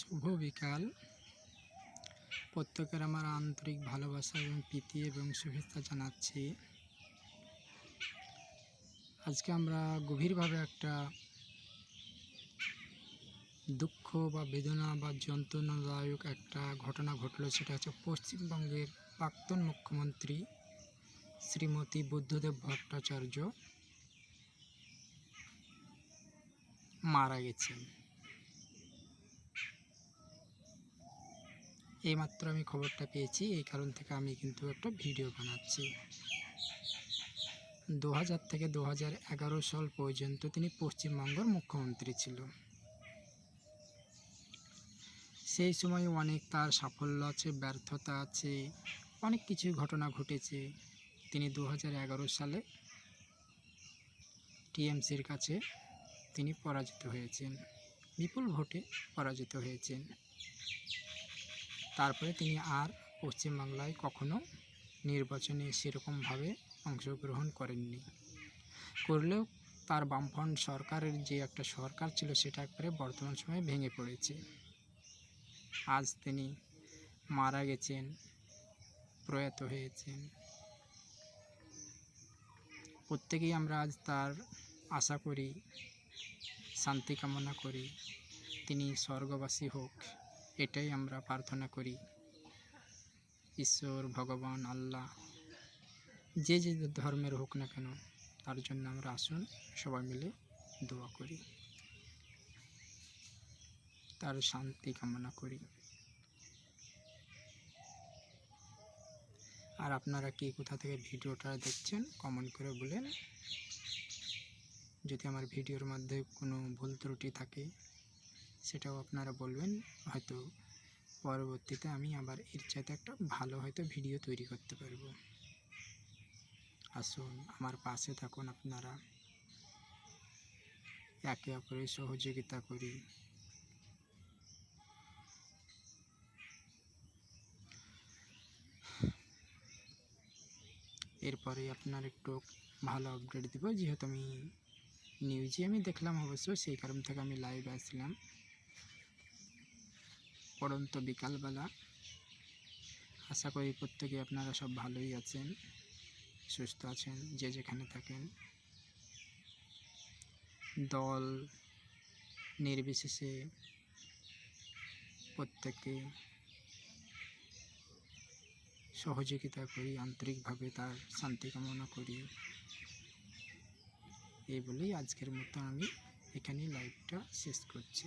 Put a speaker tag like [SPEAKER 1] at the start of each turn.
[SPEAKER 1] শুভ বিকাল প্রত্যেকের আমার আন্তরিক ভালোবাসা এবং প্রীতি এবং শুভেচ্ছা জানাচ্ছি। আজকে আমরা গভীরভাবে একটা দুঃখ বা বেদনা বা যন্ত্রণাদায়ক একটা ঘটনা ঘটলো, সেটা হচ্ছে পশ্চিমবঙ্গের প্রাক্তন মুখ্যমন্ত্রী শ্রীমতী বুদ্ধদেব ভট্টাচার্য মারা গেছেন। এইমাত্র আমি খবরটা পেয়েছি, এই কারণ থেকে আমি কিন্তু একটা ভিডিও বানাচ্ছি। দু হাজার থেকে দু হাজার এগারো সাল পর্যন্ত তিনি পশ্চিমবঙ্গের মুখ্যমন্ত্রী ছিল। সেই সময় অনেক তার সাফল্য আছে, ব্যর্থতা আছে, অনেক কিছু ঘটনা ঘটেছে। তিনি দু হাজার এগারো সালে টিএমসির কাছে তিনি পরাজিত হয়েছেন। বিপুল ভোটে পরাজিত হয়েছেন। তারপরে তিনি আর পশ্চিমবাংলায় কখনো নির্বাচনে সেরকমভাবে অংশগ্রহণ করেননি। করলেও তার বামফ্রন্ট সরকারের যে একটা সরকার ছিল, সেটা একবারে বর্তমান সময়ে ভেঙে পড়েছে। আজ তিনি মারা গেছেন, প্রয়াত হয়েছেন। প্রত্যেকেই আমরা আজ তার আশা করি, শান্তি কামনা করি। তিনি স্বর্গবাসী হোক। এটাই আমরা প্রার্থনা করি। ঈশ্বর, ভগবান, আল্লাহ, যে যে ধর্মের হোক না কেন, তার জন্য আমরা আসুন, সবাই মিলে দোয়া করি। তার শান্তি কামনা করি। আর আপনারা কে কোথা থেকে ভিডিওটা দেখছেন কমেন্ট করে বলেন। যদি আমার ভিডিওর মধ্যে কোনো ভুল ত্রুটি থাকে সেটাও আপনারা বলবেন। হয়তো পরবর্তীতে আমি আবার এর চাইতে একটা ভালো হয়তো ভিডিও তৈরি করতে পারব। আসুন, আমার পাশে থাকুন আপনারা। একে অপরের সহযোগিতা করি। এরপরে আপনার একটু ভালো আপডেট দেবো। যেহেতু আমি নিউজে আমি দেখলাম অবশ্য, সেই কারণ থেকে আমি লাইভ আসলাম। পড়ন্ত বিকালবেলা। আশা করি প্রত্যেকে আপনারা সব ভালোই আছেন, সুস্থ আছেন, যে যেখানে থাকেন। দল নির্বিশেষে প্রত্যেককে সহযোগিতা করি, আন্তরিকভাবে তার শান্তি কামনা করি। এই বলেই আজকের মতো আমি এখানেই লাইভটা শেষ করছি।